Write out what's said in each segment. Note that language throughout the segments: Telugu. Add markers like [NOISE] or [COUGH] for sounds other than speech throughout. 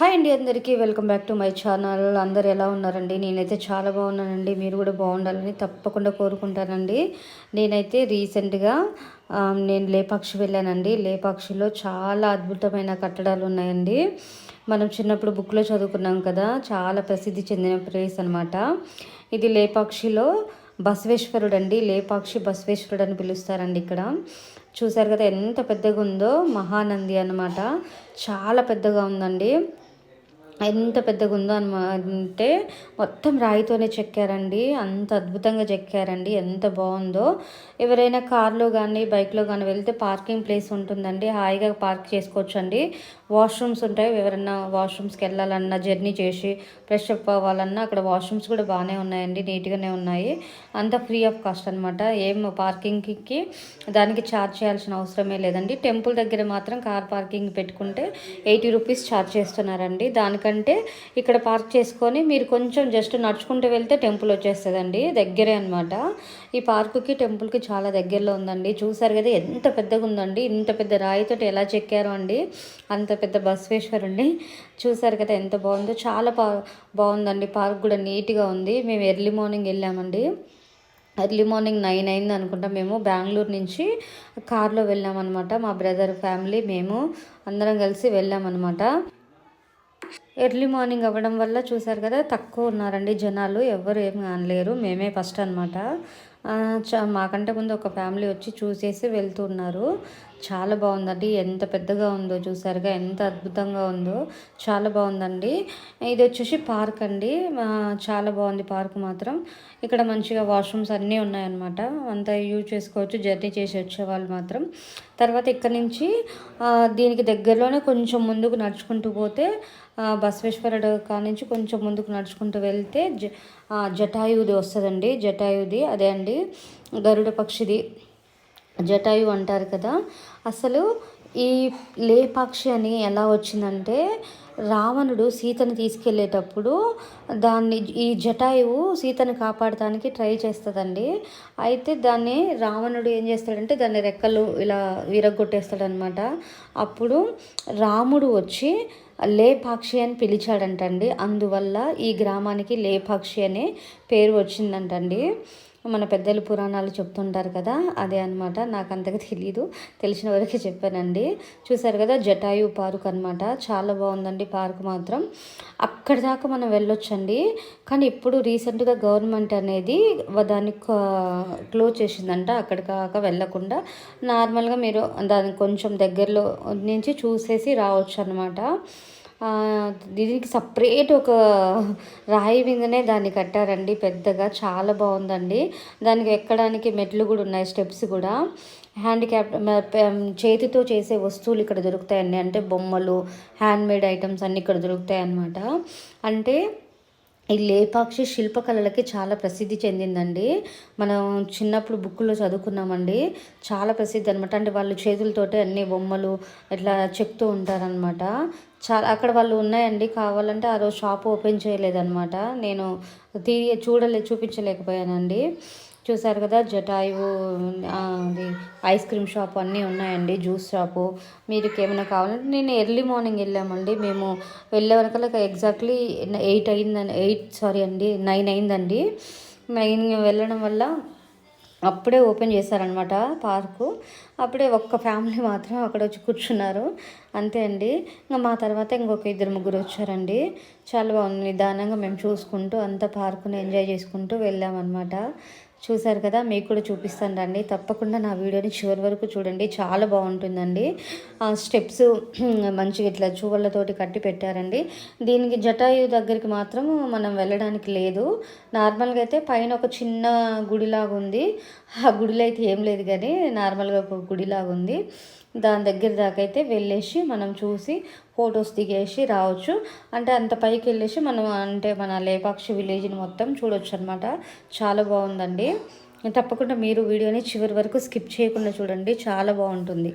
హాయ్ అండి అందరికీ welcome back to my channel. అందరు ఎలా ఉన్నారండి? నేనైతే చాలా బాగున్నానండి. మీరు కూడా బాగుండాలని తప్పకుండా కోరుకుంటానండి. నేనైతే రీసెంట్గా నేను లేపాక్షి వెళ్ళానండి. లేపాక్షిలో చాలా అద్భుతమైన కట్టడాలు ఉన్నాయండి. మనం చిన్నప్పుడు బుక్లో చదువుకున్నాం కదా చాలా ప్రసిద్ధి చెందిన ప్లేస్ అనమాట ఇది లేపాక్షిలో బసవేశ్వరుడు అండి లేపాక్షి బసవేశ్వరుడు అని పిలుస్తారండి ఇక్కడ. చూసారు కదా ఎంత పెద్దగా ఉందో మహానంది అనమాట చాలా పెద్దగా ఉందండి. ఎంత పెద్దగా ఉందో అనమా అంటే మొత్తం రాయితోనే చెక్కారండి. అంత అద్భుతంగా చెక్కారండి. ఎంత బాగుందో ఎవరైనా కార్లో కానీ బైక్లో కానీ వెళ్తే పార్కింగ్ ప్లేస్ ఉంటుందండి. హాయిగా పార్క్ చేసుకోవచ్చు అండి వాష్రూమ్స్ ఉంటాయి. ఎవరైనా వాష్రూమ్స్కి వెళ్ళాలన్నా జర్నీ చేసి ఫ్రెష్ అప్ అవ్వాలన్నా అక్కడ వాష్రూమ్స్ కూడా బాగానే ఉన్నాయండి. నీట్గానే ఉన్నాయి. అంత ఫ్రీ ఆఫ్ కాస్ట్ అనమాట ఏం పార్కింగ్కి దానికి ఛార్జ్ చేయాల్సిన అవసరమే లేదండి. టెంపుల్ దగ్గర మాత్రం కార్ పార్కింగ్ పెట్టుకుంటే ఎయిటీ రూపీస్ ఛార్జ్ చేస్తున్నారండి. దానికంటే ఇక్కడ పార్క్ చేసుకొని మీరు కొంచెం జస్ట్ నడుచుకుంటూ వెళ్తే టెంపుల్ వచ్చేస్తుందండి దగ్గరే అనమాట ఈ పార్కుకి టెంపుల్కి చాలా దగ్గరలో ఉందండి. చూసారు కదా ఎంత పెద్దగా ఉందండి. ఇంత పెద్ద రాయితోటి ఎలా చెక్కారో అండి. అంత పెద్ద బసవేశ్వరుండి చూసారు కదా ఎంత బాగుందో. చాలా బా బాగుందండి. పార్క్ కూడా నీట్గా ఉంది. మేము ఎర్లీ మార్నింగ్ వెళ్ళామండి. ఎర్లీ మార్నింగ్ నైన్ అయింది అనుకుంటా మేము. బెంగళూరు నుంచి కార్లో వెళ్ళామన్నమాట. మా బ్రదర్ ఫ్యామిలీ మేము అందరం కలిసి వెళ్ళామన్నమాట. ఎర్లీ మార్నింగ్ అవ్వడం వల్ల చూసారు కదా తక్కువ ఉన్నారండి జనాలు ఎవరు ఏం అనలేరు మేమే ఫస్ట్ అనమాట మాకంటే ముందు ఒక ఫ్యామిలీ వచ్చి చూసేసి వెళ్తున్నారు చాలా బాగుందండి. ఎంత పెద్దగా ఉందో చూసారుగా ఎంత అద్భుతంగా ఉందో చాలా బాగుందండి. ఇది వచ్చేసి పార్క్ అండి. చాలా బాగుంది పార్క్ మాత్రం. ఇక్కడ మంచిగా వాష్రూమ్స్ అన్నీ ఉన్నాయన్నమాట. అంతా యూజ్ చేసుకోవచ్చు జర్నీ చేసి వచ్చేవాళ్ళు మాత్రం. తర్వాత ఇక్కడ నుంచి దీనికి దగ్గరలోనే కొంచెం ముందుకు నడుచుకుంటూ పోతే బసవేశ్వరుడు కాడ నుంచి కొంచెం ముందుకు నడుచుకుంటూ వెళ్తే జ జటాయుది వస్తుందండి. జటాయుది అదే అండి. గరుడ పక్షిది. జటాయు అంటారు కదా అసలు ఈ లేపాక్షి అని ఎలా వచ్చిందంటే రావణుడు సీతను తీసుకెళ్ళేటప్పుడు దాన్ని ఈ జటాయువు సీతను కాపాడటానికి ట్రై చేస్తుందండి. అయితే దాన్ని రావణుడు ఏం చేస్తాడంటే దాన్ని రెక్కలు ఇలా విరగొట్టేస్తాడనమాట అప్పుడు రాముడు వచ్చి లేపాక్షి అని పిలిచాడంటండి. అందువల్ల ఈ గ్రామానికి లేపాక్షి అనే పేరు వచ్చిందంటండి. మన పెద్దలు పురాణాలు చెప్తుంటారు కదా అదే అనమాట నాకు అంతగా తెలియదు తెలిసిన వరకే చెప్పానండి. చూసారు కదా జటాయు పార్క్ అనమాట చాలా బాగుందండి పార్క్ మాత్రం. అక్కడి దాకా మనం వెళ్ళొచ్చండి. కానీ ఇప్పుడు రీసెంట్గా గవర్నమెంట్ అనేది దాన్ని క్లోజ్ చేసిందంట అక్కడి కాక వెళ్ళకుండా. నార్మల్గా మీరు దాని కొంచెం దగ్గరలో నుంచి చూసేసి రావచ్చు అనమాట దీనికి సపరేట్ ఒక రాయి మీదనే దాన్ని కట్టారండి పెద్దగా. చాలా బాగుందండి. దానికి ఎక్కడానికి మెట్లు కూడా ఉన్నాయి స్టెప్స్ కూడా. హ్యాండిక్యాప్ చేతితో చేసే వస్తువులు ఇక్కడ దొరుకుతాయండి. అంటే బొమ్మలు హ్యాండ్మేడ్ ఐటమ్స్ అన్నీ ఇక్కడ దొరుకుతాయి అన్నమాట అంటే ఈ లేపాక్షి శిల్పకళలకి చాలా ప్రసిద్ధి చెందిందండి. మనం చిన్నప్పుడు బుక్కులో చదువుకున్నామండి. చాలా ప్రసిద్ధి అనమాట అంటే వాళ్ళు చేతులతోటి అన్ని బొమ్మలు ఇట్లా చెప్తూ ఉంటారనమాట చాలా అక్కడ వాళ్ళు ఉన్నాయండి. కావాలంటే ఆ రోజు షాప్ ఓపెన్ చేయలేదన్నమాట. నేను తీ చూడలే చూపించలేకపోయానండి. చూసారు కదా జటాయువు అది ఐస్ క్రీమ్ షాప్ అన్నీ ఉన్నాయండి జ్యూస్ షాపు. మీకు ఏమైనా కావాలంటే నేను ఎర్లీ మార్నింగ్ వెళ్ళామండి. మేము వెళ్ళే వరకు ఎగ్జాక్ట్లీ ఎయిట్ అయిందని ఎయిట్ సారీ అండి నైన్ అయిందండి. నైన్ వెళ్ళడం వల్ల అప్పుడే ఓపెన్ చేశారనమాట పార్కు. అప్పుడే ఒక్క ఫ్యామిలీ మాత్రం అక్కడ వచ్చి కూర్చున్నారు. అంతే అండి. ఇంకా మా తర్వాత ఇంకొక ఇద్దరు ముగ్గురు వచ్చారండి. చాలా బాగుంది. నిదానంగా మేము చూసుకుంటూ అంత పార్కుని ఎంజాయ్ చేసుకుంటూ వెళ్ళామన్నమాట. చూసారు కదా మీకు కూడా చూపిస్తాను రండి. తప్పకుండా నా వీడియోని చివరి వరకు చూడండి. చాలా బాగుంటుందండి. ఆ స్టెప్స్ [CLEARS THROAT] మంచిగా ఇట్లా చూవళ్ళతోటి కట్టి పెట్టారండి. దీనికి జటాయు దగ్గరికి మాత్రం మనం వెళ్ళడానికి లేదు. నార్మల్గా అయితే పైన ఒక చిన్న గుడిలాగా ఉంది ఆ గుడిలో అయితే ఏం లేదు కానీ నార్మల్గా ఒక గుడిలాగా ఉంది దాని దగ్గర దాకా అయితే వెళ్ళేసి మనం చూసి ఫొటోస్ దిగేసి రావచ్చు. అంటే అంత పైకి వెళ్ళేసి మనం అంటే మన లేపాక్షి విలేజ్ని మొత్తం చూడొచ్చు అనమాట చాలా బాగుందండి. తప్పకుండా మీరు వీడియోని చివరి వరకు స్కిప్ చేయకుండా చూడండి. చాలా బాగుంటుంది.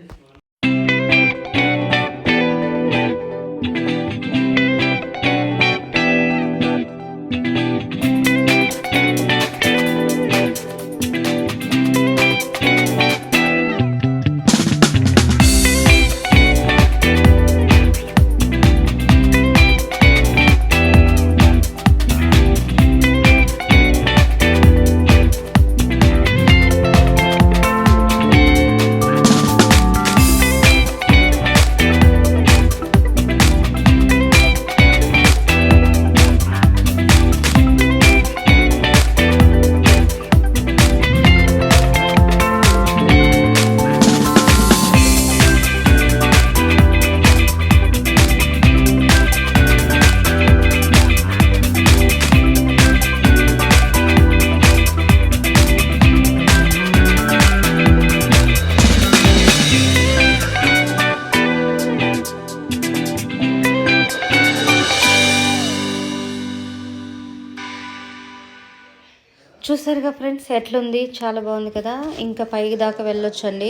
చూసారుగా ఫ్రెండ్స్ ఎట్లుంది? చాలా బాగుంది కదా? ఇంకా పైకి దాకా వెళ్ళొచ్చండి.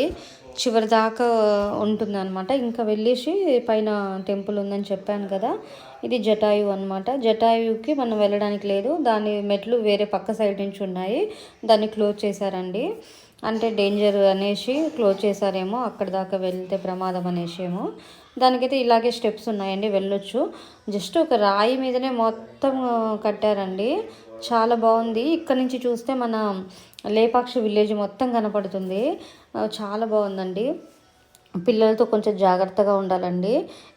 చివరి దాకా ఉంటుంది అనమాట ఇంకా వెళ్ళేసి పైన టెంపుల్ ఉందని చెప్పాను కదా? ఇది జటాయు అనమాట జటాయుకి మనం వెళ్ళడానికి లేదు. దాని మెట్లు వేరే పక్క సైడ్ నుంచి ఉన్నాయి. దాన్ని క్లోజ్ చేశారండి. అంటే డేంజర్ అనేసి క్లోజ్ చేశారేమో అక్కడ దాకా వెళ్తే ప్రమాదం అనేసి ఏమో దానికైతే ఇలాగే స్టెప్స్ ఉన్నాయండి వెళ్ళొచ్చు. జస్ట్ ఒక రాయి మీదనే మొత్తం కట్టారండి. చాలా బాగుంది. ఇక్కడ నుంచి చూస్తే మన లేపాక్షి విలేజ్ మొత్తం కనపడుతుంది. చాలా బాగుందండి. పిల్లలతో కొంచెం జాగ్రత్తగా ఉండాలండి.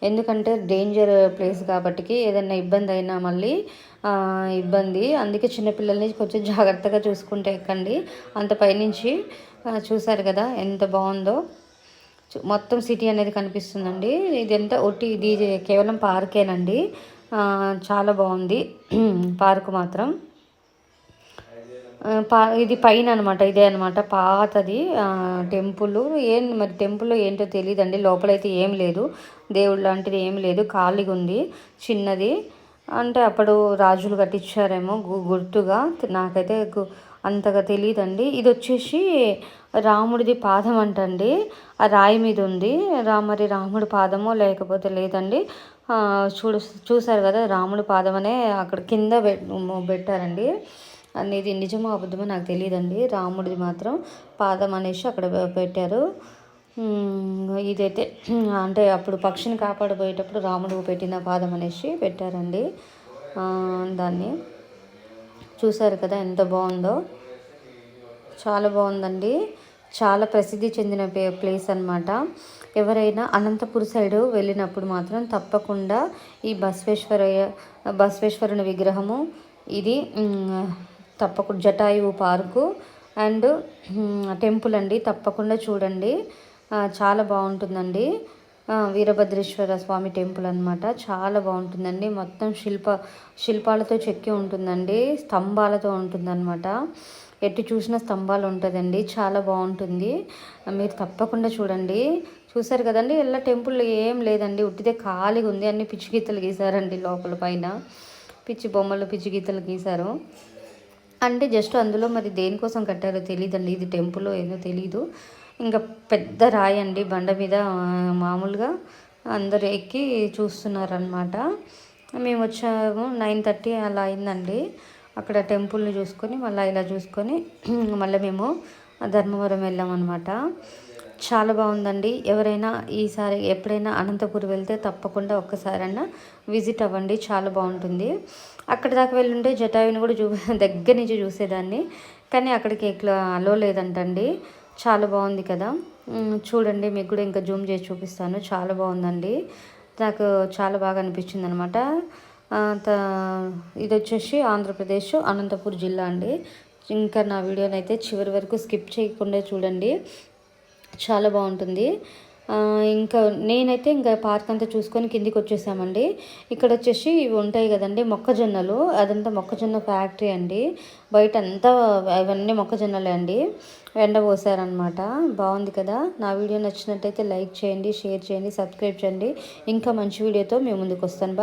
ఎందుకంటే డేంజర్ ప్లేస్ కాబట్టికి ఏదైనా ఇబ్బంది అయినా మళ్ళీ ఇబ్బంది. అందుకే చిన్నపిల్లల్ని కొంచెం జాగ్రత్తగా చూసుకుంటే ఎక్కండి. అంత పైనుంచి చూసారు కదా ఎంత బాగుందో. మొత్తం సిటీ అనేది కనిపిస్తుందండి. ఇది ఎంత ఒట్టి ఇది కేవలం పార్కేనండి చాలా బాగుంది. [CLEARS THROAT] పార్క్ మాత్రం. పా ఇది పైన అనమాట ఇదే అనమాట పాతది టెంపుల్. ఏం మరి టెంపుల్లో ఏంటో తెలియదండి లోపలైతే ఏం లేదు. దేవుడు లాంటిది ఏం లేదు ఖాళీగా ఉంది చిన్నది. అంటే అప్పుడు రాజులు కట్టించారేమో గుర్తుగా నాకైతే అంతగా తెలియదండి ఇది వచ్చేసి రాముడిది పాదం అంటండి. ఆ రాయి మీద ఉంది రా మరి రాముడి పాదమో లేకపోతే లేదండి. చూడు చూసారు కదా రాముడి పాదం అనే అక్కడ కింద పెట్టారండి. అనేది నిజమో అబద్ధమో నాకు తెలియదండి. రాముడిది మాత్రం పాదం అనేసి అక్కడ పెట్టారు. ఇదైతే [CLEARS THROAT] అంటే అప్పుడు పక్షిని కాపాడబోయేటప్పుడు రాముడు పెట్టిన పాదం అనేసి పెట్టారండి. దాన్ని చూసారు కదా ఎంత బాగుందో. చాలా బాగుందండి. చాలా ప్రసిద్ధి చెందిన ప్లేస్ అనమాట ఎవరైనా అనంతపుర సైడ్ వెళ్ళినప్పుడు మాత్రం తప్పకుండా ఈ బసవేశ్వరయ్య బసవేశ్వరుని విగ్రహము ఇది తప్పకుండా జటాయువు పార్కు అండ్ టెంపుల్ అండి. తప్పకుండా చూడండి. చాలా బాగుంటుందండి. వీరభద్రేశ్వర స్వామి టెంపుల్ అనమాట చాలా బాగుంటుందండి. మొత్తం శిల్ప శిల్పాలతో చెక్కి ఉంటుందండి. స్తంభాలతో ఉంటుందన్నమాట. ఎటు చూసిన స్తంభాలు ఉంటుందండి. చాలా బాగుంటుంది. మీరు తప్పకుండా చూడండి. చూసారు కదండి ఇలా టెంపుల్ ఏం లేదండి. ఉట్టిదే ఖాళీగా ఉంది అన్ని పిచ్చి గీతలు గీసారండి లోపల పైన. పిచ్చి బొమ్మలు పిచ్చి గీతలు గీశారు అంటే జస్ట్ అందులో మరి దేనికోసం కట్టారో తెలియదండి ఇది టెంపుల్ ఏదో తెలీదు. ఇంకా పెద్ద రాయి అండి బండ మీద మామూలుగా అందరు ఎక్కి చూస్తున్నారనమాట మేము వచ్చాము నైన్ థర్టీ అలా అయిందండి. అక్కడ టెంపుల్ని చూసుకొని మళ్ళీ ఇలా చూసుకొని మళ్ళీ మేము ధర్మవరం వెళ్ళామన్నమాట. చాలా బాగుందండి. ఎవరైనా ఈసారి ఎప్పుడైనా అనంతపురం వెళ్తే తప్పకుండా ఒక్కసారైనా విజిట్ అవ్వండి. చాలా బాగుంటుంది. అక్కడ దాకా వెళ్ళుంటే జటాయుని కూడా చూ [LAUGHS] దగ్గర నుంచి చూసేదాన్ని. కానీ అక్కడికి ఎట్లా అలో లేదంటండి. చాలా బాగుంది కదా. చూడండి మీకు కూడా ఇంకా జూమ్ చేసి చూపిస్తాను. చాలా బాగుందండి. నాకు చాలా బాగా అనిపించింది అనమాట ఇది వచ్చేసి ఆంధ్రప్రదేశ్ అనంతపూర్ జిల్లా అండి. ఇంకా నా వీడియోని అయితే చివరి వరకు స్కిప్ చేయకుండా చూడండి. చాలా బాగుంటుంది. ఇంకా నేనైతే ఇంకా పార్క్ అంతా చూసుకొని కిందికి వచ్చేసామండి. ఇక్కడ వచ్చేసి ఇవి ఉంటాయి కదండి మొక్కజొన్నలు. అదంతా మొక్కజొన్న ఫ్యాక్టరీ అండి. బయట అంతా ఇవన్నీ మొక్కజొన్నలే అండి. ఎండబోసారనమాట బాగుంది కదా. నా వీడియో నచ్చినట్టయితే లైక్ చేయండి షేర్ చేయండి సబ్స్క్రైబ్ చేయండి. ఇంకా మంచి వీడియోతో మేము ముందుకు వస్తాను